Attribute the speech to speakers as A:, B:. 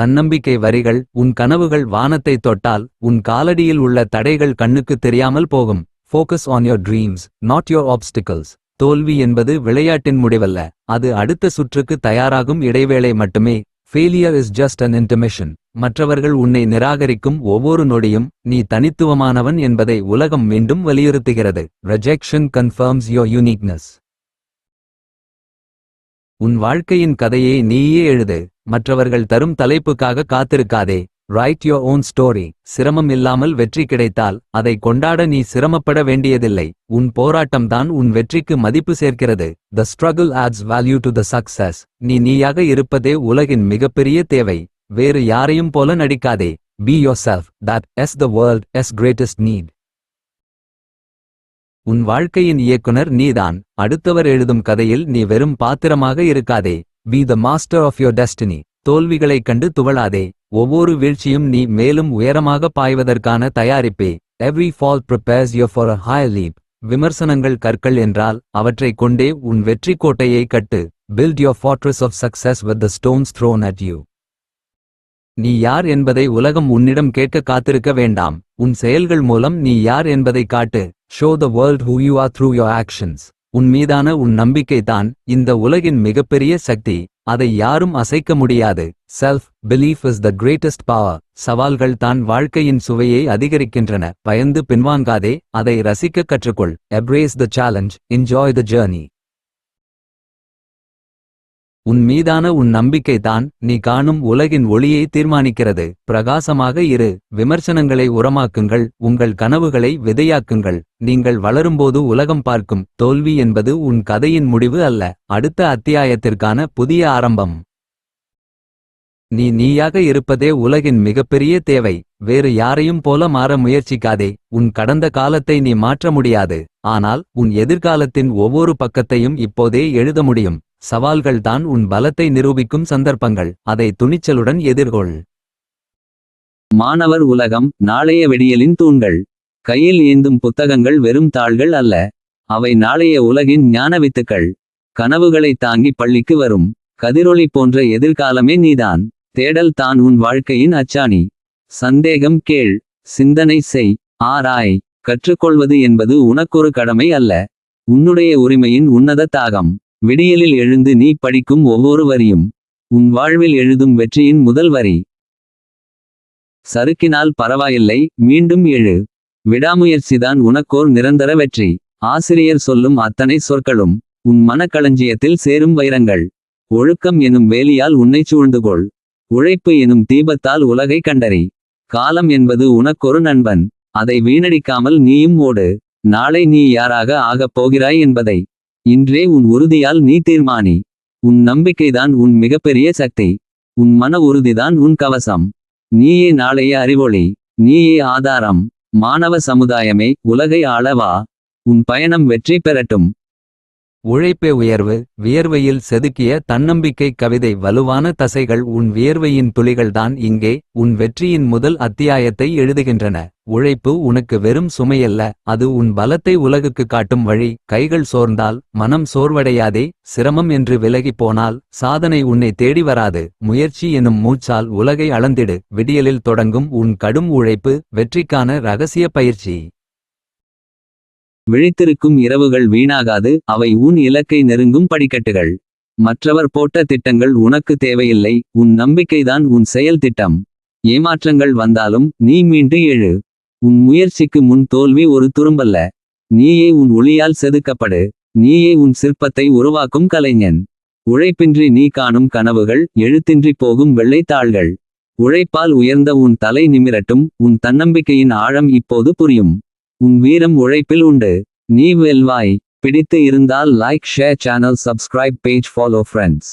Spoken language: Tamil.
A: தன்னம்பிக்கை வரிகள் உன் கனவுகள் வானத்தை தொட்டால் உன் காலடியில் உள்ள தடைகள் கண்ணுக்கு தெரியாமல் போகும். Focus on your dreams not your obstacles தோல்வி என்பது விளையாட்டின் முடிவல்ல அது அடுத்த சுற்றுக்கு தயாராகும் இடைவேளை மட்டுமே. Failure is just an intermission மற்றவர்கள் உன்னை நிராகரிக்கும் ஒவ்வொரு நொடியும் நீ தனித்துவமானவன் என்பதை உலகம் மீண்டும் வலியுறுத்துகிறது. ரெஜெக்ஷன் கன்ஃபர்ம்ஸ் யோர் யூனிக்னஸ் உன் வாழ்க்கையின் கதையை நீயே எழுது. மற்றவர்கள் தரும் தலைப்புக்காக காத்திருக்காதே. ரைட் யோர் ஓன் ஸ்டோரி சிரமம் இல்லாமல் வெற்றி கிடைத்தால் அதை கொண்டாட நீ சிரமப்பட வேண்டியதில்லை. உன் போராட்டம்தான் உன் வெற்றிக்கு மதிப்பு சேர்க்கிறது. The struggle adds value to the success நீ நீயாக இருப்பதே உலகின் மிகப்பெரிய தேவை. வேறு யாரையும் போல நடிக்காதே. Be yourself that is the world's greatest need உன் வாழ்க்கையின் இயக்குனர் நீதான். அடுத்தவர் எழுதும் கதையில் நீ வெறும் பாத்திரமாக இருக்காதே. Be the master of your destiny தோல்விகளைக் கண்டு துவளாதே. ஒவ்வொரு வீழ்ச்சியும் நீ மேலும் உயரமாக பாய்வதற்கான தயாரிப்பே. Every fall prepares you for a high leap விமர்சனங்கள் கற்கள் என்றால் அவற்றைக் கொண்டே உன் வெற்றி கோட்டையை கட்டு. Build your fortress of success with the stones thrown at you நீ யார் என்பதை உலகம் உன்னிடம் கேட்க காத்திருக்க வேண்டாம். உன் செயல்கள் மூலம் நீ யார் என்பதை காட்டு. Show the world who you are through your actions உன் மீதான உன் நம்பிக்கை தான் இந்த உலகின் மிகப்பெரிய சக்தி. அதை யாரும் அசைக்க முடியாது. Self belief is the greatest power சவால்கள் தான் வாழ்க்கையின் சுவையை அதிகரிக்கின்றன. பயந்து பின்வாங்காதே அதை ரசிக்க கற்றுக்கொள். Embrace the challenge enjoy the journey உன் மீதான உன் நம்பிக்கைதான் நீ காணும் உலகின் ஒளியை தீர்மானிக்கிறது. பிரகாசமாக இரு விமர்சனங்களை உரமாக்குங்கள் உங்கள் கனவுகளை விதையாக்குங்கள். நீங்கள் வளரும்போது உலகம் பார்க்கும் தோல்வி என்பது உன் கதையின் முடிவு அல்ல. அடுத்த அத்தியாயத்திற்கான புதிய ஆரம்பம். நீ நீயாக இருப்பதே உலகின் மிகப்பெரிய தேவை. வேறு யாரையும் போல மாற முயற்சிக்காதே. உன் கடந்த காலத்தை நீ மாற்ற முடியாது. ஆனால் உன் எதிர்காலத்தின் ஒவ்வொரு பக்கத்தையும் இப்போதே எழுத முடியும். சவால்கள் தான் உன் பலத்தை நிரூபிக்கும் சந்தர்ப்பங்கள். அதை துணிச்சலுடன் எதிர்கொள்.
B: மாணவர் உலகம் நாளைய வெடியலின் தூண்கள். கையில் ஏந்தும் புத்தகங்கள் வெறும் தாள்கள் அல்ல. அவை நாளைய உலகின் ஞான வித்துக்கள். கனவுகளை தாங்கி பள்ளிக்கு வரும். கதிரொளி போன்ற எதிர்காலமே நீதான். தேடல் தான் உன் வாழ்க்கையின் அச்சாணி. சந்தேகம் கேள். சிந்தனை செய். ஆராய். கற்றுக்கொள்வது என்பது உனக்கொரு கடமை அல்ல. உன்னுடைய உரிமையின் உன்னத தாகம். விடியலில் எழுந்து நீ படிக்கும் ஒவ்வொரு வரியும் உன் வாழ்வில் எழுதும் வெற்றியின் முதல் வரி. சறுக்கினால் பரவாயில்லை மீண்டும் எழு. விடாமுயற்சிதான் உனக்கோர் நிரந்தர வெற்றி. ஆசிரியர் சொல்லும் அத்தனை சொற்களும் உன் மனக்களஞ்சியத்தில் சேரும் வைரங்கள். ஒழுக்கம் எனும் வேலியால் உன்னைச் சூழ்ந்துகொள். உழைப்பு எனும் தீபத்தால் உலகை கண்டறி. காலம் என்பது உனக்கொரு நண்பன். அதை வீணடிக்காமல் நீயும் ஓடு. நாளை நீ யாராக ஆகப் போகிறாய் என்பதை. இன்றே உன் உறுதியால் நீ தீர்மானி. உன் நம்பிக்கைதான் உன் மிகப்பெரிய சக்தி. உன் மன உறுதிதான் உன் கவசம். நீயே நாளைய அறிவொளி. நீயே ஆதாரம். மாணவ சமுதாயமே உலகை ஆளவா. உன் பயணம் வெற்றி பெறட்டும்.
A: உழைப்பே உயர்வு வியர்வையில் செதுக்கிய தன்னம்பிக்கை கவிதை வலுவான தசைகள் உன் வியர்வையின் துளிகள்தான் இங்கே உன் வெற்றியின் முதல் அத்தியாயத்தை எழுதுகின்றன. உழைப்பு உனக்கு வெறும் சுமையல்ல அது உன் பலத்தை உலகுக்கு காட்டும் வழி. கைகள் சோர்ந்தால் மனம் சோர்வடையாதே சிரமம் என்று விலகிப் போனால் சாதனை உன்னை தேடி வராது. முயற்சி எனும் மூச்சால் உலகை அளந்திடு விடியலில் தொடங்கும் உன் கடும் உழைப்பு வெற்றிக்கான ரகசிய பயிற்சி.
B: விழித்திருக்கும் இரவுகள் வீணாகாது அவை உன் இலக்கை நெருங்கும் படிக்கட்டுகள். மற்றவர் போட்ட திட்டங்கள் உனக்கு தேவையில்லை உன் நம்பிக்கைதான் உன் செயல் திட்டம். ஏமாற்றங்கள் வந்தாலும் நீ மீண்டு எழு உன் முயற்சிக்கு முன் தோல்வி ஒரு துரும்பல்ல. நீயே உன் ஒளியால் செதுக்கப்படு. நீயே உன் சிற்பத்தை உருவாக்கும் கலைஞன். உழைப்பின்றி நீ காணும் கனவுகள் எழுத்தின்றி போகும் வெள்ளைத்தாள்கள் உழைப்பால் உயர்ந்த உன் தலை நிமிரட்டும் உன் தன்னம்பிக்கையின் ஆழம் இப்போது புரியும். உன் வீரம் உழைப்பில் உண்டு. நீ வெல்வாய். பிடித்து இருந்தால் like share channel subscribe page follow friends